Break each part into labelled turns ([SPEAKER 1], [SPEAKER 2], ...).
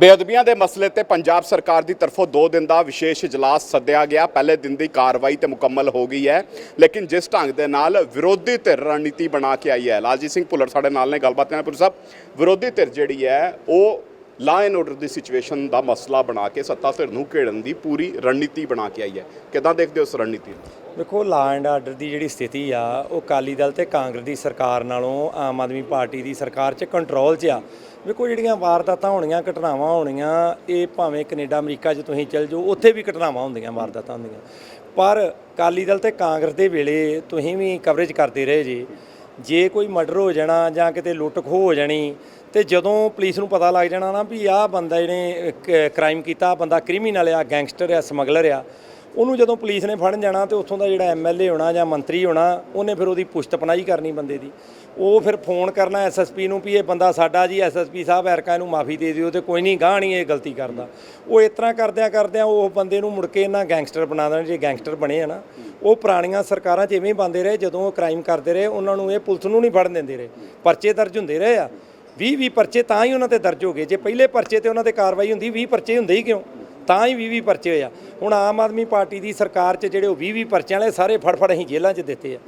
[SPEAKER 1] ਬੇਅਦਬੀਆਂ ਦੇ ਮਸਲੇ ਤੇ ਪੰਜਾਬ ਸਰਕਾਰ ਦੀ ਤਰਫੋਂ 2 ਦਿਨ ਦਾ ਵਿਸ਼ੇਸ਼ ਇਜਲਾਸ ਸੱਦਿਆ ਗਿਆ। ਪਹਿਲੇ ਦਿਨ ਦੀ ਕਾਰਵਾਈ ਤੇ ਮੁਕੰਮਲ ਹੋ ਗਈ ਹੈ, ਲੇਕਿਨ ਜਿਸ ਢੰਗ ਦੇ ਨਾਲ ਵਿਰੋਧੀ ਧਿਰ ਰਣਨੀਤੀ ਬਣਾ ਕੇ ਆਈ ਹੈ। ਲਾਲਜੀਤ ਸਿੰਘ ਭੁੱਲਰ ਸਾਡੇ ਨਾਲ ਨੇ, ਗੱਲਬਾਤ ਕਰਨ ਪੁਰ ਸਾਹਿਬ, ਵਿਰੋਧੀ ਧਿਰ ਜਿਹੜੀ ਹੈ, ਉਹ ਲਾ ਐਂਡ ਆਰਡਰ ਦੀ ਸਿਚੁਏਸ਼ਨ ਦਾ ਮਸਲਾ ਬਣਾ ਕੇ, ਸੱਤਾ ਧਿਰ ਨੂੰ ਘੇੜਨ ਦੀ ਪੂਰੀ ਰਣਨੀਤੀ ਬਣਾ ਕੇ ਆਈ ਹੈ। ਕਿਦਾਂ ਦੇਖਦੇ ਹੋ ਉਸ ਰਣਨੀਤੀ ਨੂੰ?
[SPEAKER 2] ਦੇਖੋ ਲਾ ਐਂਡ ਆਰਡਰ ਦੀ ਜਿਹੜੀ ਸਥਿਤੀ ਆ, ਉਹ ਅਕਾਲੀ ਦਲ ਤੇ ਕਾਂਗਰਸ ਦੀ ਸਰਕਾਰ ਨਾਲੋਂ, ਆਮ ਆਦਮੀ ਪਾਰਟੀ ਦੀ ਸਰਕਾਰ 'ਚ ਕੰਟਰੋਲ 'ਚ ਆ। ਵੇਖੋ, ਜਿਹੜੀਆਂ ਵਾਰਦਾਤਾਂ ਹੋਣੀਆਂ, ਘਟਨਾਵਾਂ ਹੋਣੀਆਂ, ਇਹ ਭਾਵੇਂ ਕੈਨੇਡਾ, ਅਮਰੀਕਾ 'ਚ ਤੁਸੀਂ ਚੱਲ ਜਾਓ, ਉੱਥੇ ਵੀ ਘਟਨਾਵਾਂ ਹੁੰਦੀਆਂ, ਵਾਰਦਾਤਾਂ ਹੁੰਦੀਆਂ। ਪਰ ਅਕਾਲੀ ਦਲ ਤੇ ਕਾਂਗਰਸ ਦੇ ਵੇਲੇ ਤੁਸੀਂ ਵੀ ਕਵਰੇਜ ਕਰਦੇ ਰਹੇ ਜੀ। ਜੇ ਕੋਈ ਮਰਡਰ ਹੋ ਜਾਣਾ ਜਾਂ ਕਿਤੇ ਲੁੱਟ ਖੋਹ ਹੋ ਜਾਣੀ ਤੇ ਜਦੋਂ ਪੁਲਿਸ ਨੂੰ ਪਤਾ ਲੱਗ ਜਾਣਾ ਨਾ ਵੀ ਆਹ ਬੰਦਾ ਜਿਹਨੇ ਕ੍ਰਾਈਮ ਕੀਤਾ ਬੰਦਾ ਕ੍ਰਿਮੀਨਲ ਆ ਗੈਂਗਸਟਰ ਆ ਸਮਗਲਰ ਆ, ਉਹਨੂੰ ਜਦੋਂ ਪੁਲਿਸ ਨੇ ਫੜਨ ਜਾਣਾ ਤੇ ਉੱਥੋਂ ਦਾ ਜਿਹੜਾ ਐਮਐਲਏ ਹੋਣਾ ਜਾਂ ਮੰਤਰੀ ਹੋਣਾ, ਉਹਨੇ ਫਿਰ ਉਹਦੀ ਪੁਸ਼ਤਪਨਾਹੀ ਕਰਨੀ ਬੰਦੇ ਦੀ। ਉਹ ਫਿਰ ਫੋਨ ਕਰਨਾ ਐਸਐਸਪੀ ਨੂੰ ਵੀ ਇਹ ਬੰਦਾ ਸਾਡਾ ਜੀ ਐਸਐਸਪੀ ਸਾਹਿਬ ਐਰਕਾ ਇਹਨੂੰ ਮਾਫੀ ਦੇ ਦਿਓ ਤੇ ਕੋਈ ਨਹੀਂ, ਗਾਹ ਨਹੀਂ ਇਹ ਗਲਤੀ ਕਰਦਾ। ਉਹ ਇਸ ਤਰ੍ਹਾਂ ਕਰਦਿਆਂ ਕਰਦਿਆਂ ਉਹ ਬੰਦੇ ਨੂੰ ਮੁੜ ਕੇ ਇਹਨਾਂ ਗੈਂਗਸਟਰ ਬਣਾ ਦੇਣ, ਜੇ ਗੈਂਗਸਟਰ ਬਣੇ ਆ ਨਾ, ਉਹ ਪੁਰਾਣੀਆਂ ਸਰਕਾਰਾਂ 'ਚ ਇਵੇਂ ਹੀ ਬੰਦੇ ਰਹੇ, ਜਦੋਂ ਉਹ ਕ੍ਰਾਈਮ ਕਰਦੇ ਰਹੇ, ਉਹਨਾਂ ਨੂੰ ਇਹ ਪੁਲਿਸ ਨੂੰ ਨਹੀਂ ਫੜਨ ਦਿੰਦੇ ਰਹੇ, ਪਰਚੇ ਦਰਜ ਹੁੰਦੇ ਰਹੇ ਆ। 20 20 ਪਰਚੇ ਤਾਂ ਹੀ ਉਹਨਾਂ ਤੇ ਦਰਜ ਹੋ ਗਏ। ਜੇ ਪਹਿਲੇ ਪਰਚੇ ਤੇ ਉਹਨਾਂ ਤੇ ਕਾਰਵਾਈ ਹੁੰਦੀ 20 ਪਰਚੇ ਹੁੰਦੇ ਹੀ ਕਿਉਂ? ਤਾਂ ਹੀ 20 20 ਪਰਚੇ ਹੋਏ ਆ। ਹੁਣ ਆਮ ਆਦਮੀ ਪਾਰਟੀ ਦੀ ਸਰਕਾਰ 'ਚ ਜਿਹੜੇ ਉਹ 20 20 ਪਰਚਿਆਂ ਵਾਲੇ ਸਾਰੇ ਫੜ ਅਸੀਂ ਜੇਲ੍ਹਾਂ 'ਚ ਦਿੱਤੇ ਆ।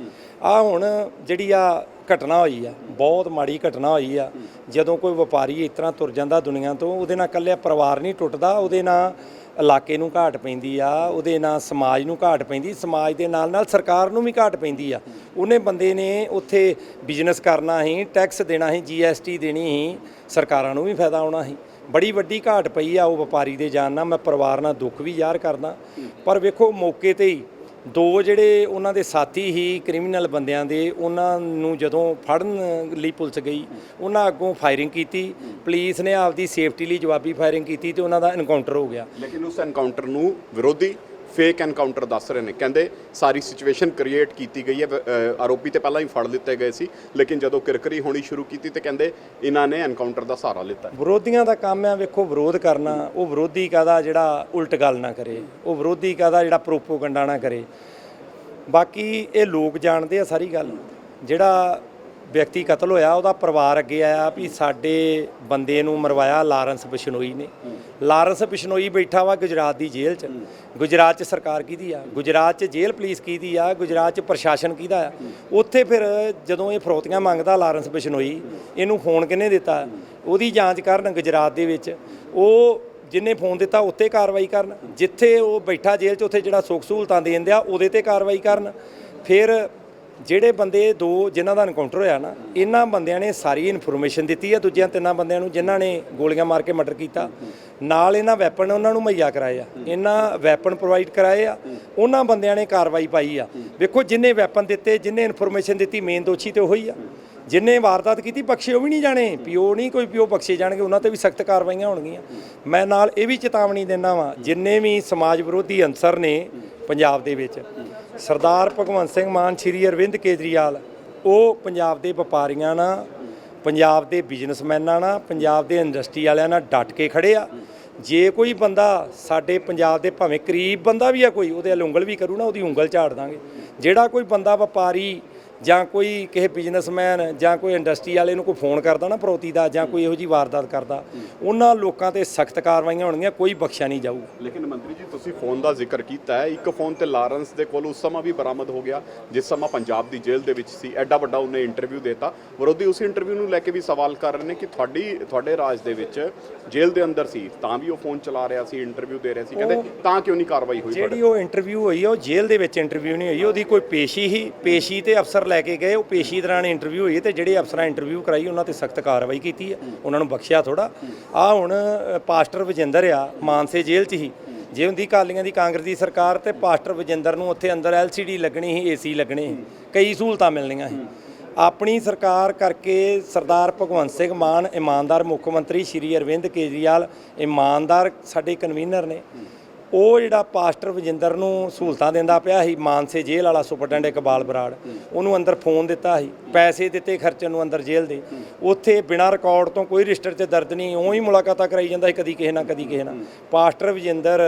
[SPEAKER 2] ਆ ਹੁਣ ਜਿਹੜੀ ਆ ਘਟਨਾ ਹੋਈ ਆ, ਬਹੁਤ ਮਾੜੀ ਘਟਨਾ ਹੋਈ ਆ। ਜਦੋਂ ਕੋਈ ਵਪਾਰੀ ਇਸ ਤਰ੍ਹਾਂ ਤੁਰ ਜਾਂਦਾ ਦੁਨੀਆ ਤੋਂ, ਉਹਦੇ ਨਾਲ ਇਕੱਲੇ ਪਰਿਵਾਰ ਨਹੀਂ ਟੁੱਟਦਾ, ਉਹਦੇ ਨਾਲ ਇਲਾਕੇ ਨੂੰ ਘਾਟ ਪੈਂਦੀ ਆ, ਉਹਦੇ ਨਾਲ ਸਮਾਜ ਨੂੰ ਘਾਟ ਪੈਂਦੀ, ਸਮਾਜ ਦੇ ਨਾਲ ਨਾਲ ਸਰਕਾਰ ਨੂੰ ਵੀ ਘਾਟ ਪੈਂਦੀ ਆ। ਉਹਨੇ ਬੰਦੇ ਨੇ ਉੱਥੇ ਬਿਜ਼ਨਸ ਕਰਨਾ ਸੀ ਟੈਕਸ ਦੇਣਾ ਸੀ ਜੀਐਸਟੀ ਦੇਣੀ ਸੀ, ਸਰਕਾਰਾਂ ਨੂੰ ਵੀ ਫਾਇਦਾ ਆਉਣਾ ਸੀ। ਬੜੀ ਵੱਡੀ ਘਾਟ ਪਈ ਆ ਉਹ ਵਪਾਰੀ ਦੇ ਜਾਨ ਨਾਲ, ਮੈਂ ਪਰਿਵਾਰ ਨਾਲ ਦੁੱਖ ਵੀ ਜ਼ਾਹਰ ਕਰਦਾ। ਪਰ ਵੇਖੋ, ਮੌਕੇ ਤੇ ਹੀ ਦੋ ਜਿਹੜੇ ਉਹਨਾਂ ਦੇ ਸਾਥੀ ਹੀ ਕ੍ਰਿਮੀਨਲ ਬੰਦਿਆਂ ਦੇ, ਉਹਨਾਂ ਨੂੰ ਜਦੋਂ ਫੜਨ ਲਈ ਪੁਲਿਸ ਗਈ, ਉਹਨਾਂ ਅੱਗੋਂ ਫਾਇਰਿੰਗ ਕੀਤੀ। ਪੁਲਿਸ ਨੇ ਆਪਦੀ ਸੇਫਟੀ ਲਈ ਜਵਾਬੀ ਫਾਇਰਿੰਗ ਕੀਤੀ ਤੇ ਉਹਨਾਂ ਦਾ ਐਨਕਾਊਂਟਰ ਹੋ ਗਿਆ।
[SPEAKER 1] ਲੇਕਿਨ ਉਸ ਐਨਕਾਊਂਟਰ ਨੂੰ ਵਿਰੋਧੀ ਫੇਕ ਐਨਕਾਊਂਟਰ ਦੱਸ ਰਹੇ ਨੇ। ਕਹਿੰਦੇ ਸਾਰੀ ਸਿਚੁਏਸ਼ਨ ਕ੍ਰੀਏਟ ਕੀਤੀ ਗਈ ਹੈ ਆਰੋਪੀ ਤੇ ਪਹਿਲਾਂ ਹੀ ਫੜ ਲਿੱਤੇ ਗਏ ਸੀ, ਲੇਕਿਨ ਜਦੋਂ ਕਿਰਕਰੀ ਹੋਣੀ ਸ਼ੁਰੂ ਕੀਤੀ ਤੇ ਕਹਿੰਦੇ ਇਹਨਾਂ ਨੇ ਐਨਕਾਊਂਟਰ ਦਾ ਸਹਾਰਾ ਲਿੱਤਾ
[SPEAKER 2] ਵਿਰੋਧੀਆਂ ਦਾ ਕੰਮ ਹੈ, ਵੇਖੋ ਵਿਰੋਧ ਕਰਨਾ, ਉਹ ਵਿਰੋਧੀ ਕਾਦਾ ਜਿਹੜਾ ਉਲਟ ਗੱਲ ਨਾ ਕਰੇ, ਉਹ ਵਿਰੋਧੀ ਕਾਦਾ ਜਿਹੜਾ ਪ੍ਰੋਪੋਗੰਡਾ ਨਾ ਕਰੇ। ਬਾਕੀ ਇਹ ਲੋਕ ਜਾਣਦੇ ਆ ਸਾਰੀ ਗੱਲ, ਜਿਹੜਾ ਵਿਅਕਤੀ ਕਤਲ ਹੋਇਆ, ਉਹਦਾ ਪਰਿਵਾਰ ਅੱਗੇ ਆਇਆ ਵੀ ਸਾਡੇ ਬੰਦੇ ਨੂੰ ਮਰਵਾਇਆ ਲਾਰੈਂਸ ਬਿਸ਼ਨੋਈ ਨੇ। ਲਾਰੈਂਸ ਬਿਸ਼ਨੋਈ ਬੈਠਾ ਵਾ ਗੁਜਰਾਤ ਦੀ ਜੇਲ੍ਹ 'ਚ। ਗੁਜਰਾਤ 'ਚ ਸਰਕਾਰ ਕਿਹਦੀ ਆ? ਗੁਜਰਾਤ 'ਚ ਜੇਲ੍ਹ ਪੁਲਿਸ ਕਿਹਦੀ ਆ? ਗੁਜਰਾਤ 'ਚ ਪ੍ਰਸ਼ਾਸਨ ਕਿਹਦਾ ਆ? ਉੱਥੇ ਫਿਰ ਜਦੋਂ ਇਹ ਫਰੋਤੀਆਂ ਮੰਗਦਾ ਲਾਰੈਂਸ ਬਿਸ਼ਨੋਈ, ਇਹਨੂੰ ਫੋਨ ਕਿਹਨੇ ਦਿੱਤਾ? ਉਹਦੀ ਜਾਂਚ ਕਰਨ ਗੁਜਰਾਤ ਦੇ ਵਿੱਚ। ਉਹ ਜਿੰਨੇ ਫੋਨ ਦਿੱਤਾ ਉੱਤੇ ਕਾਰਵਾਈ ਕਰਨ। ਜਿੱਥੇ ਉਹ ਬੈਠਾ ਜੇਲ੍ਹ 'ਚ, ਉੱਥੇ ਜਿਹੜਾ ਸੁੱਖ ਸਹੂਲਤਾਂ ਦੇਣ ਦਿਆ, ਉਹਦੇ ਤੇ ਕਾਰਵਾਈ ਕਰਨ। ਫਿਰ ਜਿਹੜੇ ਬੰਦੇ ਦੋ ਜਿਨ੍ਹਾਂ ਦਾ ਐਨਕਾਊਂਟਰ ਹੋਇਆ ਨਾ ਇਹਨਾਂ ਬੰਦਿਆਂ ਨੇ ਸਾਰੀ ਇਨਫੋਰਮੇਸ਼ਨ ਦਿੱਤੀ ਆ, ਦੂਜਿਆਂ ਤਿੰਨਾਂ ਬੰਦਿਆਂ ਨੂੰ ਜਿਨ੍ਹਾਂ ਨੇ ਗੋਲੀਆਂ ਮਾਰ ਕੇ ਮਰਡਰ ਕੀਤਾ। ਨਾਲ ਇਹਨਾਂ ਵੈਪਨ ਉਹਨਾਂ ਨੂੰ ਮੁਹੱਈਆ ਕਰਾਏ ਆ। ਇਹਨਾਂ ਵੈਪਨ ਪ੍ਰੋਵਾਈਡ ਕਰਾਏ ਆ। ਉਹਨਾਂ ਬੰਦਿਆਂ ਨੇ ਕਾਰਵਾਈ ਪਾਈ ਆ। ਵੇਖੋ ਜਿੰਨੇ ਵੈਪਨ ਦਿੱਤੇ, ਜਿੰਨੇ ਇਨਫੋਰਮੇਸ਼ਨ ਦਿੱਤੀ ਮੇਨ ਦੋਸ਼ੀ ਤੇ ਉਹੀ ਆ। ਜਿੰਨੇ ਵਾਰਦਾਤ ਕੀਤੀ, ਬਖਸ਼ੇ ਉਹ ਵੀ ਨਹੀਂ ਜਾਣੇ। ਪਿਓ ਨਹੀਂ ਕੋਈ ਪਿਓ ਬਖਸ਼ੇ ਜਾਣਗੇ ਉਹਨਾਂ ਤੇ ਵੀ ਸਖਤ ਕਾਰਵਾਈਆਂ ਹੋਣਗੀਆਂ। ਮੈਂ ਨਾਲ ਇਹ ਵੀ ਚੇਤਾਵਨੀ ਦਿੰਦਾ ਵਾਂ, ਜਿੰਨੇ ਵੀ ਸਮਾਜ ਵਿਰੋਧੀ ਅੰਸਰ ਨੇ ਪੰਜਾਬ ਦੇ ਵਿੱਚ ਸਰਦਾਰ ਭਗਵੰਤ ਸਿੰਘ ਮਾਨ, ਸ਼੍ਰੀ ਅਰਵਿੰਦ ਕੇਜਰੀਵਾਲ, ਉਹ ਪੰਜਾਬ ਦੇ ਵਪਾਰੀਆਂ ਨਾਲ, ਪੰਜਾਬ ਦੇ ਬਿਜ਼ਨਸਮੈਨਾਂ ਨਾਲ, ਪੰਜਾਬ ਦੇ ਇੰਡਸਟਰੀ ਵਾਲਿਆਂ ਨਾਲ ਡਟ ਕੇ ਖੜੇ ਆ। ਜੇ ਕੋਈ ਬੰਦਾ ਸਾਡੇ ਪੰਜਾਬ ਦੇ ਭਾਵੇਂ ਕਰੀਬ ਬੰਦਾ ਵੀ ਆ ਕੋਈ, ਉਹਦੇ ਵੱਲ ਉਂਗਲ ਵੀ ਕਰੂ ਨਾ ਉਹਦੀ ਉਂਗਲ ਝਾੜ ਦਾਂਗੇ। ਜਿਹੜਾ ਕੋਈ ਬੰਦਾ ਵਪਾਰੀ ਜਾਂ ਕੋਈ ਕਿਸੇ ਬਿਜ਼ਨਸਮੈਨ ਜਾਂ ਕੋਈ ਇੰਡਸਟਰੀ ਵਾਲੇ ਨੂੰ ਕੋਈ ਫੋਨ ਕਰਦਾ ਨਾ ਪ੍ਰੋਤੀ ਦਾ ਜਾਂ ਕੋਈ ਇਹੋ ਜੀ ਵਾਰਦਾਤ ਕਰਦਾ ਉਹਨਾਂ ਲੋਕਾਂ ਤੇ ਸਖਤ ਕਾਰਵਾਈਆਂ ਹੋਣਗੀਆਂ ਕੋਈ ਬਖਸ਼ਿਆ ਨਹੀਂ ਜਾਊ।
[SPEAKER 1] ਲੇਕਿਨ ਮੰਤਰੀ ਜੀ ਤੁਸੀਂ ਫੋਨ ਦਾ ਜ਼ਿਕਰ ਕੀਤਾ ਹੈ ਇੱਕ ਫੋਨ ਤੇ ਲਾਰੈਂਸ ਦੇ ਕੋਲ ਉਸ ਸਮਾਂ ਵੀ ਬਰਾਮਦ ਹੋ ਗਿਆ ਜਿਸ ਸਮਾਂ ਪੰਜਾਬ ਦੀ ਜੇਲ੍ਹ ਦੇ ਵਿੱਚ ਸੀ ਐਡਾ ਵੱਡਾ ਉਹਨੇ ਇੰਟਰਵਿਊ ਦਿੱਤਾ। ਵਿਰੋਧੀ ਉਸ ਇੰਟਰਵਿਊ ਨੂੰ ਲੈ ਕੇ ਵੀ ਸਵਾਲ ਕਰ ਰਹੇ ਨੇ ਕਿ ਤੁਹਾਡੀ ਤੁਹਾਡੇ ਰਾਜ ਦੇ ਵਿੱਚ ਜੇਲ੍ਹ ਦੇ ਅੰਦਰ ਸੀ ਤਾਂ ਵੀ ਉਹ ਫੋਨ ਚਲਾ ਰਿਹਾ ਸੀ ਇੰਟਰਵਿਊ ਦੇ ਰਿਹਾ ਸੀ ਕਹਿੰਦੇ ਤਾਂ ਕਿਉਂ ਨਹੀਂ ਕਾਰਵਾਈ ਹੋਈ
[SPEAKER 2] ਜਿਹੜੀ ਉਹ ਇੰਟਰਵਿਊ ਹੋਈ ਉਹ ਜੇਲ੍ਹ ਦੇ ਵਿੱਚ ਇੰਟਰਵਿਊ ਨਹੀਂ ਹੋਈ ਉਹਦੀ ਕੋਈ ਪੇਸ਼ੀ ਹੀ ਪੇਸ਼ੀ ਤੇ ਅਫਸਰ ਲੈ ਕੇ ਗਏ, ਉਹ ਪੇਸ਼ੀ ਦੌਰਾਨ ਇੰਟਰਵਿਊ ਹੋਈ ਤੇ ਜਿਹੜੇ ਅਫਸਰਾਂ ਇੰਟਰਵਿਊ ਕਰਾਈ, ਉਹਨਾਂ ਤੇ ਸਖਤ ਕਾਰਵਾਈ ਕੀਤੀ ਹੈ। ਉਹਨਾਂ ਨੂੰ ਬਖਸ਼ਿਆ ਥੋੜਾ ਆ ਹੁਣ ਪਾਸਟਰ ਵਜਿੰਦਰ ਆ, ਮਾਨਸੇ ਜੇਲ੍ਹ 'ਚ ਹੀ। ਜੇ ਹੁੰਦੀ ਕਾਲੀਆਂ ਦੀ ਕਾਂਗਰਸ ਦੀ ਸਰਕਾਰ ਤੇ ਪਾਸਟਰ ਵਜਿੰਦਰ ਨੂੰ ਉੱਥੇ ਅੰਦਰ ਐਲਸੀਡੀ ਲੱਗਣੀ ਸੀ ਏਸੀ ਲੱਗਣੇ ਸੀ, ਕਈ ਸਹੂਲਤਾਂ ਮਿਲਣੀਆਂ ਸੀ। ਆਪਣੀ ਸਰਕਾਰ ਕਰਕੇ ਸਰਦਾਰ ਭਗਵੰਤ ਸਿੰਘ ਮਾਨ ਇਮਾਨਦਾਰ ਮੁੱਖ ਮੰਤਰੀ ਸ਼੍ਰੀ ਅਰਵਿੰਦ ਕੇਜਰੀਵਾਲ ਇਮਾਨਦਾਰ ਸਾਡੇ ਕਨਵੀਨਰ ਨੇ। ਉਹ ਜਿਹੜਾ ਪਾਸਟਰ ਵਜਿੰਦਰ ਨੂੰ ਸਹੂਲਤਾਂ ਦਿੰਦਾ ਪਿਆ ਸੀ, ਮਾਨਸੇ ਜੇਲ੍ਹ ਵਾਲਾ ਸੁਪਰਡੈਂਟ ਇਕਬਾਲ ਬਰਾੜ, ਉਹਨੂੰ ਅੰਦਰ ਫੋਨ ਦਿੱਤਾ ਸੀ, ਪੈਸੇ ਦਿੱਤੇ ਖਰਚਣ ਨੂੰ ਅੰਦਰ ਜੇਲ੍ਹ ਦੇ। ਉੱਥੇ ਬਿਨਾਂ ਰਿਕਾਰਡ ਤੋਂ ਕੋਈ ਰਜਿਸਟਰ 'ਚ ਦਰਦ ਨਹੀਂ ਉਹੀ ਮੁਲਾਕਾਤਾਂ ਕਰਾਈ ਜਾਂਦਾ ਸੀ ਕਦੀ ਕਿਸੇ ਨਾਲ, ਕਦੀ ਕਿਸੇ ਨਾਲ। ਪਾਸਟਰ ਵਜਿੰਦਰ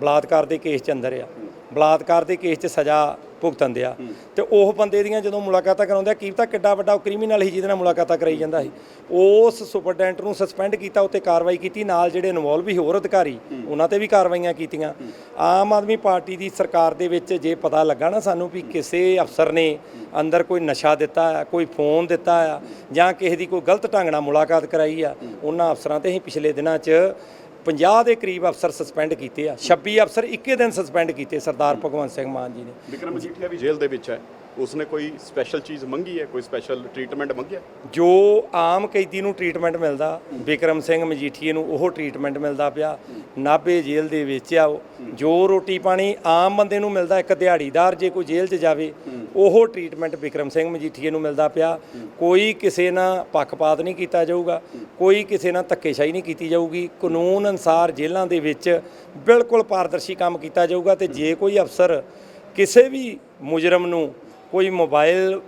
[SPEAKER 2] ਬਲਾਤਕਾਰ ਦੇ ਕੇਸ 'ਚ ਅੰਦਰ ਆ। ਬਲਾਤਕਾਰ ਦੇ ਕੇਸ 'ਚ ਸਜ਼ਾ ਭੁਗਤਣ ਦਿਆ ਤੇ ਉਹ ਬੰਦੇ ਦੀਆਂ ਜਦੋਂ ਮੁਲਾਕਾਤਾਂ ਕਰਾਉਂਦੇ ਆ ਕੀ ਪਤਾ ਕਿੱਡਾ ਵੱਡਾ ਉਹ ਕ੍ਰਿਮੀਨਲ ਸੀ ਜਿਹਦੇ ਨਾਲ ਮੁਲਾਕਾਤਾਂ ਕਰਾਈ ਜਾਂਦਾ ਸੀ। ਉਸ ਸੁਪਰਡੈਂਟ ਨੂੰ ਸਸਪੈਂਡ ਕੀਤਾ, ਉੱਤੇ ਕਾਰਵਾਈ ਕੀਤੀ, ਨਾਲ ਜਿਹੜੇ ਇਨਵੋਲਵ ਵੀ ਹੋਰ ਅਧਿਕਾਰੀ, ਉਹਨਾਂ ਤੇ ਵੀ ਕਾਰਵਾਈਆਂ ਕੀਤੀਆਂ। ਆਮ ਆਦਮੀ ਪਾਰਟੀ ਦੀ ਸਰਕਾਰ ਦੇ ਵਿੱਚ ਜੇ ਪਤਾ ਲੱਗਾ ਨਾ ਸਾਨੂੰ ਵੀ ਕਿਸੇ ਅਫਸਰ ਨੇ ਅੰਦਰ ਕੋਈ ਨਸ਼ਾ ਦਿੱਤਾ ਆ, ਕੋਈ ਫੋਨ ਦਿੱਤਾ ਆ, ਜਾਂ ਕਿਸੇ ਦੀ ਕੋਈ ਗਲਤ ਢੰਗ ਨਾਲ ਮੁਲਾਕਾਤ ਕਰਾਈ ਆ, ਉਹਨਾਂ ਅਫਸਰਾਂ ਤੇ ਹੀ ਪਿਛਲੇ ਦਿਨਾਂ 'ਚ 50 ਦੇ ਕਰੀਬ ਅਫਸਰ ਸਸਪੈਂਡ ਕੀਤੇ ਆ 26 ਅਫਸਰ ਇੱਕੇ ਦਿਨ ਸਸਪੈਂਡ ਕੀਤੇ ਸਰਦਾਰ ਭਗਵੰਤ ਸਿੰਘ ਮਾਨ ਜੀ ਨੇ।
[SPEAKER 1] ਵਿਕਰਮ ਮਜੀਠੀਆ ਵੀ ਜੇਲ੍ਹ ਦੇ ਵਿੱਚ ਹੈ। ਉਸਨੇ ਕੋਈ ਸਪੈਸ਼ਲ ਚੀਜ਼ ਮੰਗੀ ਹੈ? ਕੋਈ ਸਪੈਸ਼ਲ ਟ੍ਰੀਟਮੈਂਟ ਮੰਗਿਆ?
[SPEAKER 2] ਜੋ ਆਮ ਕੈਦੀ ਨੂੰ ਟ੍ਰੀਟਮੈਂਟ ਮਿਲਦਾ ਬਿਕਰਮ ਸਿੰਘ ਮਜੀਠੀਏ ਨੂੰ ਉਹ ਟ੍ਰੀਟਮੈਂਟ ਮਿਲਦਾ ਪਿਆ। ਨਾਭੇ ਜੇਲ੍ਹ ਦੇ ਵਿੱਚ ਆ ਉਹ। ਜੋ ਰੋਟੀ ਪਾਣੀ ਆਮ ਬੰਦੇ ਨੂੰ ਮਿਲਦਾ ਇੱਕ ਦਿਹਾੜੀਦਾਰ ਜੇ ਕੋਈ ਜੇਲ੍ਹ 'ਚ ਜਾਵੇ ਉਹ ਟ੍ਰੀਟਮੈਂਟ ਬਿਕਰਮ ਸਿੰਘ ਮਜੀਠੀਏ ਨੂੰ ਮਿਲਦਾ ਪਿਆ। ਕੋਈ ਕਿਸੇ ਨਾਲ ਪੱਖਪਾਤ ਨਹੀਂ ਕੀਤਾ ਜਾਊਗਾ, ਕੋਈ ਕਿਸੇ ਨਾਲ ਧੱਕੇਸ਼ਾਹੀ ਨਹੀਂ ਕੀਤੀ ਜਾਊਗੀ। ਕਾਨੂੰਨ ਅਨਸਾਰ ਜੇਲ੍ਹਾਂ ਦੇ ਵਿੱਚ ਬਿਲਕੁਲ ਪਾਰਦਰਸ਼ੀ ਕੰਮ ਕੀਤਾ ਜਾਊਗਾ ਤੇ ਜੇ ਕੋਈ ਅਫਸਰ ਕਿਸੇ ਵੀ ਮੁਜਰਮ ਨੂੰ ਕੋਈ ਮੋਬਾਈਲ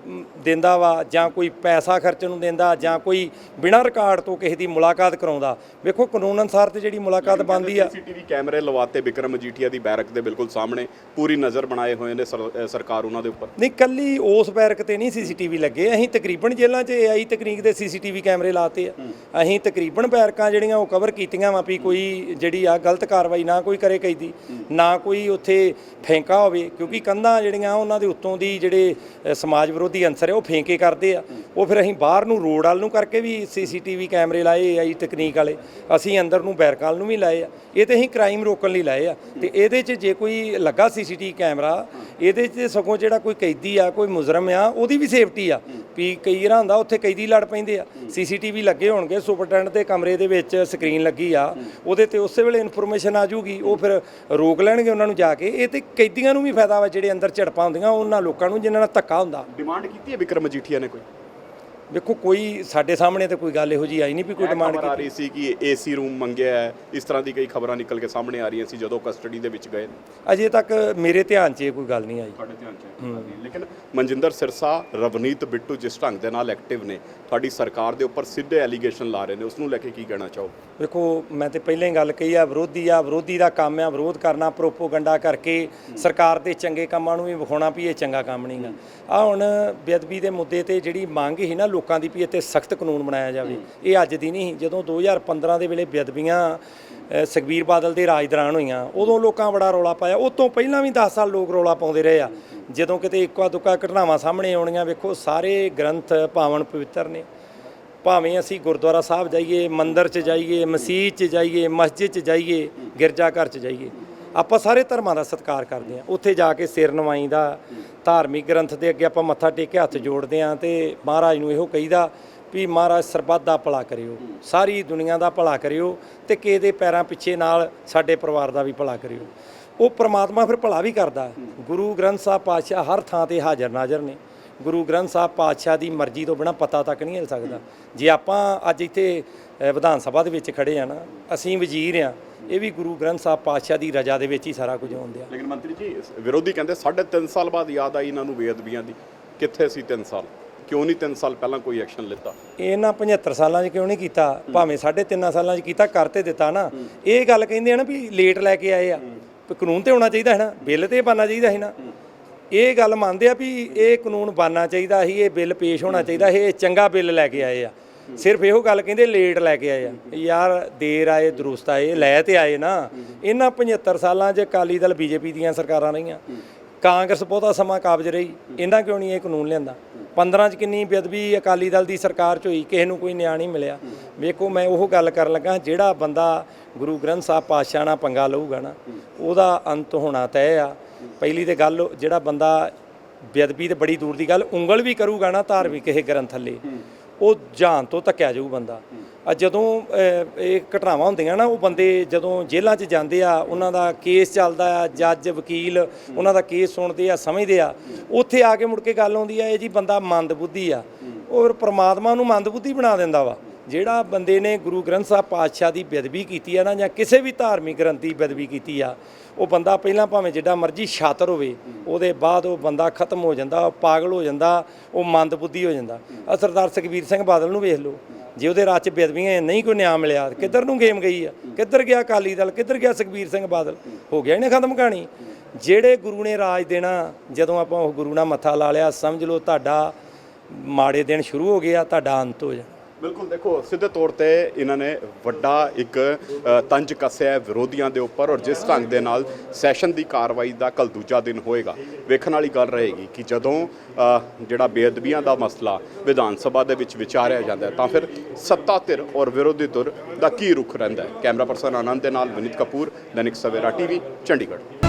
[SPEAKER 2] ਦਿੰਦਾ ਵਾ ਜਾਂ ਕੋਈ ਪੈਸਾ ਖਰਚਣ ਨੂੰ ਦਿੰਦਾ ਜਾਂ ਕੋਈ ਬਿਨਾਂ ਰਿਕਾਰਡ ਤੋਂ ਕਿਸੇ ਦੀ ਮੁਲਾਕਾਤ ਕਰਾਉਂਦਾ ਵੇਖੋ ਕਾਨੂੰਨ ਅਨਸਾਰ ਤੇ ਜਿਹੜੀ ਮੁਲਾਕਾਤ ਬਣਦੀ ਆ।
[SPEAKER 1] ਸੀਸੀਟੀਵੀ ਕੈਮਰੇ ਲਵਾਤੇ ਵਿਕਰਮ ਮਜੀਠੀਆ ਦੀ ਬੈਰਕ ਦੇ ਬਿਲਕੁਲ ਸਾਹਮਣੇ ਪੂਰੀ ਨਜ਼ਰ ਬਣਾਏ ਹੋਏ ਨੇ ਸਰਕਾਰ ਉਹਨਾਂ ਦੇ ਉੱਪਰ।
[SPEAKER 2] ਨਹੀਂ ਕੱਲੀ ਉਸ ਬੈਰਕ ਤੇ ਨਹੀਂ ਸੀਸੀਟੀਵੀ ਲੱਗੇ ਅਸੀਂ ਤਕਰੀਬਨ ਜੇਲ੍ਹਾਂ 'ਚ ਏਆਈ ਤਕਨੀਕ ਦੇ ਸੀਸੀਟੀਵੀ ਕੈਮਰੇ ਲਾਤੇ ਆ। ਅਸੀਂ ਤਕਰੀਬਨ ਬੈਰਕਾਂ ਜਿਹੜੀਆਂ ਉਹ ਕਵਰ ਕੀਤੀਆਂ ਵਾ ਵੀ ਕੋਈ ਜਿਹੜੀ ਆ ਗਲਤ ਕਾਰਵਾਈ ਨਾ ਕੋਈ ਕਰੇ ਕੈਦੀ ਨਾ ਕੋਈ ਉੱਥੇ ਫੈਂਕਾ ਹੋਵੇ ਕਿਉਂਕਿ ਕੰਧਾਂ ਜਿਹੜੀਆਂ ਉਹਨਾਂ ਦੇ ਉੱਤੋਂ ਦੀ ਜਿਹੜੇ ਸਮਾਜ ਵਿਰੋਧੀ ਅੰਸਰ ਹੈ, ਉਹ ਫੇਂਕੇ ਕਰਦੇ ਆ। ਉਹ ਫਿਰ ਅਸੀਂ ਬਾਹਰ ਨੂੰ ਰੋਡ ਵਾਲ ਨੂੰ ਕਰਕੇ ਵੀ ਸੀਸੀਟੀਵੀ ਕੈਮਰੇ ਲਾਏ ਆਈ ਤਕਨੀਕ ਵਾਲੇ। ਅਸੀਂ ਅੰਦਰ ਨੂੰ ਬੈਰਕਾਲ ਨੂੰ ਵੀ ਲਾਏ ਆ। ਇਹ ਤੇ ਅਸੀਂ ਕ੍ਰਾਈਮ ਰੋਕਣ ਲਈ ਲਾਏ ਆ। ਤੇ ਇਹਦੇ 'ਚ ਜੇ ਕੋਈ ਲੱਗਾ ਸੀਸੀਟੀਵੀ ਕੈਮਰਾ, ਇਹਦੇ 'ਚ ਸਗੋਂ ਜਿਹੜਾ ਕੋਈ ਕੈਦੀ ਆ, ਕੋਈ ਮੁਜਰਮ ਆ, ਉਹਦੀ ਵੀ ਸੇਫਟੀ ਆ। ਵੀ ਕਈ ਵਾਰ ਹੁੰਦਾ ਉੱਥੇ ਕੈਦੀ ਲੜ ਪੈਂਦੇ ਆ। ਸੀਸੀਟੀਵੀ ਲੱਗੇ ਹੋਣਗੇ ਸੁਪਰਟੈਂਡ ਦੇ ਕਮਰੇ ਦੇ ਵਿੱਚ ਸਕਰੀਨ ਲੱਗੀ ਆ। ਉਹਦੇ ਤੇ ਉਸੇ ਵੇਲੇ ਇਨਫੋਰਮੇਸ਼ਨ ਆ ਜੂਗੀ ਉਹ ਫਿਰ ਰੋਕ ਲੈਣਗੇ ਉਹਨਾਂ ਨੂੰ ਜਾ ਕੇ। ਇਹ ਤੇ ਕੈਦੀਆਂ ਨੂੰ ਵੀ ਫਾਇਦਾ ਵਾ ਜਿਹੜੇ ਅੰਦਰ ਝੜਪਾਂ ਹੁੰਦੀਆਂ ਉਹਨਾਂ ਲੋਕਾਂ ਨੂੰ ਜਿਨ੍ਹਾਂ ਨਾਲ ਧੱਕਾ ਹੁੰਦਾ।
[SPEAKER 1] ਡਿਮਾਂਡ ਕੀਤੀ ਹੈ ਵਿਕਰਮ ਮਜੀਠੀਆ ਨੇ ਕੋਈ?
[SPEAKER 2] ਵੇਖੋ ਕੋਈ ਸਾਡੇ ਸਾਹਮਣੇ ਤੇ ਕੋਈ ਗੱਲ ਇਹੋ ਜੀ ਆਈ ਨਹੀਂ ਵੀ ਕੋਈ ਡਿਮਾਂਡ
[SPEAKER 1] ਆ ਰਹੀ ਸੀ ਕਿ ਏਸੀ ਰੂਮ ਮੰਗਿਆ ਹੈ। ਇਸ ਤਰ੍ਹਾਂ ਦੀ ਕਈ ਖਬਰਾਂ ਨਿਕਲ ਕੇ ਸਾਹਮਣੇ ਆ ਰਹੀਆਂ ਸੀ ਜਦੋਂ ਕਸਟਡੀ ਦੇ ਵਿੱਚ ਗਏ।
[SPEAKER 2] ਅਜੇ ਤੱਕ ਮੇਰੇ ਧਿਆਨ 'ਚ ਇਹ ਕੋਈ ਗੱਲ ਨਹੀਂ ਆਈ।
[SPEAKER 1] ਤੁਹਾਡੇ ਧਿਆਨ ਚ ਹੈ। ਲੇਕਿਨ ਮਨਜਿੰਦਰ ਸਿਰਸਾ ਰਵਨੀਤ ਬਿੱਟੂ ਜਿਸ ਢੰਗ ਦੇ ਨਾਲ ਐਕਟਿਵ ਨੇ ਤੁਹਾਡੀ ਸਰਕਾਰ ਦੇ ਉੱਪਰ ਸਿੱਧੇ ਐਲੀਗੇਸ਼ਨ ਲਾ ਰਹੇ ਨੇ। ਉਸ ਨੂੰ ਲੈ ਕੇ ਕੀ ਕਹਿਣਾ ਚਾਹੋ?
[SPEAKER 2] ਵੇਖੋ ਮੈਂ ਤੇ ਪਹਿਲਾਂ ਹੀ ਗੱਲ ਕਹੀ ਆ ਵਿਰੋਧੀ ਆ ਵਿਰੋਧੀ ਦਾ ਕੰਮ ਆ ਵਿਰੋਧ ਕਰਨਾ ਪ੍ਰੋਪੋਗੰਡਾ ਕਰਕੇ ਸਰਕਾਰ ਦੇ ਚੰਗੇ ਕੰਮਾਂ ਨੂੰ ਵੀ ਵਿਖਾਉਣਾ ਵੀ ਇਹ ਚੰਗਾ ਕੰਮ ਨਹੀਂਗਾ ਆ ਹੁਣ ਬੇਅਦਬੀ ਦੇ ਮੁੱਦੇ ਤੇ ਜਿਹੜੀ ਮੰਗ ਸੀ ਨਾ ਲੋਕਾਂ ਦੀ ਵੀ ਇੱਥੇ ਸਖਤ ਕਾਨੂੰਨ ਬਣਾਇਆ ਜਾਵੇ। ਇਹ ਅੱਜ ਦੀ ਨਹੀਂ, ਜਦੋਂ 2015 ਦੇ ਵੇਲੇ ਬੇਅਦਬੀਆਂ ਸੁਖਬੀਰ ਬਾਦਲ ਦੇ ਰਾਜ ਦੌਰਾਨ ਹੋਈਆਂ, ਉਦੋਂ ਲੋਕਾਂ ਬੜਾ ਰੌਲਾ ਪਾਇਆ। ਉਸ ਤੋਂ ਪਹਿਲਾਂ ਵੀ 10 ਸਾਲ ਲੋਕ ਰੌਲਾ ਪਾਉਂਦੇ ਰਹੇ ਆ। ਜਦੋਂ ਕਿਤੇ ਇੱਕਾ ਦੁੱਕਾ ਘਟਨਾਵਾਂ ਸਾਹਮਣੇ ਆਉਣੀਆਂ, ਵੇਖੋ, ਸਾਰੇ ਗ੍ਰੰਥ ਪਾਵਨ ਪਵਿੱਤਰ ਨੇ। ਭਾਵੇਂ ਅਸੀਂ ਗੁਰਦੁਆਰਾ ਸਾਹਿਬ ਜਾਈਏ, ਮੰਦਿਰ 'ਚ ਜਾਈਏ ਮਸਜਿਦ 'ਚ ਜਾਈਏ, ਮਸਜਿਦ 'ਚ ਜਾਈਏ ਗਿਰਜਾ ਘਰ 'ਚ ਜਾਈਏ ਆਪਾਂ ਸਾਰੇ ਧਰਮਾਂ ਦਾ ਸਤਿਕਾਰ ਕਰਦੇ ਹਾਂ। ਉੱਥੇ ਜਾ ਕੇ ਸਿਰ ਨਵਾਈ ਦਾ ਧਾਰਮਿਕ ਗ੍ਰੰਥ ਦੇ ਅੱਗੇ ਆਪਾਂ ਮੱਥਾ ਟੇਕ ਕੇ ਹੱਥ ਜੋੜਦੇ ਹਾਂ ਤੇ ਮਹਾਰਾਜ ਨੂੰ ਇਹੋ ਕਹੀਦਾ ਵੀ ਮਹਾਰਾਜ ਸਰਬੱਤ ਦਾ ਭਲਾ ਕਰਿਓ, ਸਾਰੀ ਦੁਨੀਆ ਦਾ ਭਲਾ ਕਰਿਓ ਤੇ ਕਿਸੇ ਦੇ ਪੈਰਾਂ ਪਿੱਛੇ ਨਾਲ ਸਾਡੇ ਪਰਿਵਾਰ ਦਾ ਵੀ ਭਲਾ ਕਰਿਓ। ਉਹ ਪ੍ਰਮਾਤਮਾ ਫਿਰ ਭਲਾ ਵੀ ਕਰਦਾ। ਗੁਰੂ ਗ੍ਰੰਥ ਸਾਹਿਬ ਪਾਤਸ਼ਾਹ ਹਰ ਥਾਂ ਤੇ ਹਾਜ਼ਰ ਨਾਜ਼ਰ ਨੇ। ਗੁਰੂ ਗ੍ਰੰਥ ਸਾਹਿਬ ਪਾਤਸ਼ਾਹ ਦੀ ਮਰਜ਼ੀ ਤੋਂ ਬਿਨਾ ਪਤਾ ਤੱਕ ਨਹੀਂ ਹਿਲ ਸਕਦਾ। ਜੇ ਆਪਾਂ ਅੱਜ ਇੱਥੇ ਵਿਧਾਨ ਸਭਾ ਦੇ ਵਿੱਚ ਖੜੇ ਆ ਨਾ ਅਸੀਂ ਵਜ਼ੀਰ ਆ ਇਹ ਵੀ ਗੁਰੂ ਗ੍ਰੰਥ ਸਾਹਿਬ ਪਾਤਸ਼ਾਹ ਦੀ ਰਜ਼ਾ ਦੇ ਵਿੱਚ ਹੀ ਸਾਰਾ ਕੁਝ ਹੋਣ ਦਿਆ।
[SPEAKER 1] ਲੇਕਿਨ ਮੰਤਰੀ ਜੀ ਵਿਰੋਧੀ ਕਹਿੰਦੇ 3.5 ਸਾਲ ਬਾਅਦ ਯਾਦ ਆਈ ਇਹਨਾਂ ਨੂੰ ਬੇਅਦਬੀਆਂ ਦੀ। ਕਿੱਥੇ ਸੀ 3 ਸਾਲ? ਕਿਉਂ ਨਹੀਂ 3 ਸਾਲ ਪਹਿਲਾਂ ਕੋਈ ਐਕਸ਼ਨ ਲਿੱਤਾ?
[SPEAKER 2] ਇਹਨਾਂ 75 ਸਾਲਾਂ 'ਚ ਕਿਉਂ ਨਹੀਂ ਕੀਤਾ? ਭਾਵੇਂ ਸਾਢੇ ਤਿੰਨਾਂ ਸਾਲਾਂ 'ਚ ਕੀਤਾ ਕਰ ਤੇ ਦਿੱਤਾ ਨਾ। ਇਹ ਗੱਲ ਕਹਿੰਦੇ ਆ ਨਾ ਵੀ ਲੇਟ ਲੈ ਕੇ ਆਏ ਆ। ਕਾਨੂੰਨ ਤੇ ਹੋਣਾ ਚਾਹੀਦਾ ਹੈ ਨਾ ਬਿੱਲ ਤੇ ਬਣਨਾ ਚਾਹੀਦਾ ਹੈ ਨਾ। ਇਹ ਗੱਲ ਮੰਨਦੇ ਆ ਵੀ ਇਹ ਕਾਨੂੰਨ ਬਣਨਾ ਚਾਹੀਦਾ ਸੀ ਇਹ ਬਿੱਲ ਪੇਸ਼ ਹੋਣਾ ਚਾਹੀਦਾ ਸੀ ਇਹ ਚੰਗਾ ਬਿੱਲ ਲੈ ਕੇ ਆਏ ਆ। ਸਿਰਫ ਇਹੋ ਗੱਲ ਕਹਿੰਦੇ ਲੇਟ ਲੈ ਕੇ ਆਏ ਆ। ਯਾਰ ਦੇਰ ਆਏ ਦਰੁਸਤ ਆਏ ਲੈ ਤੇ ਆਏ ਨਾ। ਇਹਨਾਂ 75 ਸਾਲਾਂ 'ਚ ਅਕਾਲੀ ਦਲ ਬੀਜੇਪੀ ਦੀਆਂ ਸਰਕਾਰਾਂ ਰਹੀਆਂ। ਕਾਂਗਰਸ ਬਹੁਤਾ ਸਮਾਂ ਕਾਬਜ ਰਹੀ। ਇਹਨਾਂ ਕਿਉਂ ਨਹੀਂ ਇਹ ਕਾਨੂੰਨ ਲਿਆਂਦਾ? 15 ਚ ਕਿੰਨੀ ਬੇਅਦਬੀ ਅਕਾਲੀ ਦਲ ਦੀ ਸਰਕਾਰ ਚ ਹੋਈ ਕਿਸੇ ਨੂੰ ਕੋਈ ਨਿਆਂ ਨਹੀਂ ਮਿਲਿਆ। ਵੇਖੋ ਮੈਂ ਉਹ ਗੱਲ ਕਰਨ ਲੱਗਾ ਜਿਹੜਾ ਬੰਦਾ ਗੁਰੂ ਗ੍ਰੰਥ ਸਾਹਿਬ ਪਾਤਸ਼ਾਹ ਨਾਲ ਪੰਗਾ ਲਊਗਾ ਨਾ ਉਹਦਾ ਅੰਤ ਹੋਣਾ ਤੈਅ ਆ। ਪਹਿਲੀ ਤੇ ਗੱਲ ਜਿਹੜਾ ਬੰਦਾ ਬੇਅਦਬੀ ਤੇ ਬੜੀ ਦੂਰ ਦੀ ਗੱਲ, ਉਂਗਲ ਵੀ ਕਰੂਗਾ ਨਾ ਧਾਰਮਿਕ ਇਹ ਗ੍ਰੰਥ ਥੱਲੇ, ਉਹ ਜਾਨ ਤੋਂ ਧੱਕਿਆ ਜਾਊ ਬੰਦਾ। ਆ ਜਦੋਂ ਇਹ ਘਟਨਾਵਾਂ ਹੁੰਦੀਆਂ ਨਾ, ਉਹ ਬੰਦੇ ਜਦੋਂ ਜੇਲ੍ਹਾਂ 'ਚ ਜਾਂਦੇ ਆ, ਉਹਨਾਂ ਦਾ ਕੇਸ ਚੱਲਦਾ ਆ, ਜੱਜ, ਵਕੀਲ, ਉਹਨਾਂ ਦਾ ਕੇਸ ਸੁਣਦੇ ਆ, ਸਮਝਦੇ ਆ, ਉੱਥੇ ਆ ਕੇ ਮੁੜ ਕੇ ਗੱਲ ਆਉਂਦੀ ਆ, ਇਹ ਜੀ ਬੰਦਾ ਮੰਦਬੁੱਧੀ ਆ। ਔਰ ਪਰਮਾਤਮਾ ਨੂੰ ਮੰਦਬੁੱਧੀ ਬਣਾ ਦਿੰਦਾ ਵਾ। ਜਿਹੜਾ ਬੰਦੇ ਨੇ ਗੁਰੂ ਗ੍ਰੰਥ ਸਾਹਿਬ ਪਾਤਸ਼ਾਹ ਦੀ ਬੇਅਦਬੀ ਕੀਤੀ ਆ ਨਾ ਜਾਂ ਕਿਸੇ ਵੀ ਧਾਰਮਿਕ ਗ੍ਰੰਥ ਦੀ ਬੇਦਬੀ ਕੀਤੀ ਆ, ਉਹ ਬੰਦਾ ਪਹਿਲਾਂ ਭਾਵੇਂ ਜਿੱਡਾ ਮਰਜ਼ੀ ਛਾਤਰ ਹੋਵੇ, ਉਹਦੇ ਬਾਅਦ ਉਹ ਬੰਦਾ ਖਤਮ ਹੋ ਜਾਂਦਾ, ਉਹ ਪਾਗਲ ਹੋ ਜਾਂਦਾ, ਉਹ ਮੰਦਬੁੱਧੀ ਹੋ ਜਾਂਦਾ। ਆ ਸਰਦਾਰ ਸੁਖਬੀਰ ਸਿੰਘ ਬਾਦਲ ਨੂੰ ਵੇਖ ਲਓ, ਜੇ ਉਹਦੇ ਰਾਜ ਚ ਬੇਅਦਬੀਆਂ ਨਹੀਂ ਕੋਈ ਨਿਆਂ ਮਿਲਿਆ, ਕਿੱਧਰ ਨੂੰ ਗੇਮ ਗਈ ਆ? ਕਿੱਧਰ ਗਿਆ ਅਕਾਲੀ ਦਲ, ਕਿੱਧਰ ਗਿਆ ਸੁਖਬੀਰ ਸਿੰਘ ਬਾਦਲ? ਹੋ ਗਿਆ ਇਹਨੇ ਖਤਮ ਕਹਾਣੀ। ਜਿਹੜੇ ਗੁਰੂ ਨੇ ਰਾਜ ਦੇਣਾ, ਜਦੋਂ ਆਪਾਂ ਉਹ ਗੁਰੂ ਨਾਲ ਮੱਥਾ ਲਾ ਲਿਆ, ਸਮਝ ਲਓ ਤੁਹਾਡਾ ਮਾੜੇ ਦਿਨ ਸ਼ੁਰੂ ਹੋ ਗਿਆ ਤੁਹਾਡਾ ਅੰਤ ਹੋ ਜਾ
[SPEAKER 1] ਬਿਲਕੁਲ ਦੇਖੋ, ਸਿੱਧੇ ਤੌਰ ਤੇ ਇਹਨਾਂ ਨੇ ਵੱਡਾ ਇੱਕ ਤੰਜ ਕੱਸਿਆ ਹੈ ਵਿਰੋਧੀਆਂ ਦੇ ਉੱਪਰ ਔਰ ਜਿਸ ਢੰਗ ਦੇ ਨਾਲ ਸੈਸ਼ਨ ਦੀ ਕਾਰਵਾਈ ਦਾ ਕੱਲ ਦੂਜਾ ਦਿਨ ਹੋਏਗਾ, ਵੇਖਣ ਵਾਲੀ ਗੱਲ ਰਹੇਗੀ ਕਿ ਜਦੋਂ ਜਿਹੜਾ ਬੇਅਦਬੀਆਂ ਦਾ ਮਸਲਾ ਵਿਧਾਨ ਸਭਾ ਦੇ ਵਿੱਚ ਵਿਚਾਰਿਆ ਜਾਂਦਾ ਤਾਂ ਫਿਰ ਸੱਤਾ ਧਿਰ ਔਰ ਵਿਰੋਧੀ ਧਿਰ ਦਾ ਕੀ ਰੁਖ ਰਹਿੰਦਾ ਹੈ? ਕੈਮਰਾ ਪਰਸਨ ਆਨੰਦ ਦੇ ਨਾਲ ਵਿਨੀਤ ਕਪੂਰ, ਦੈਨਿਕ ਸਵੇਰਾ ਟੀਵੀ, ਚੰਡੀਗੜ੍ਹ।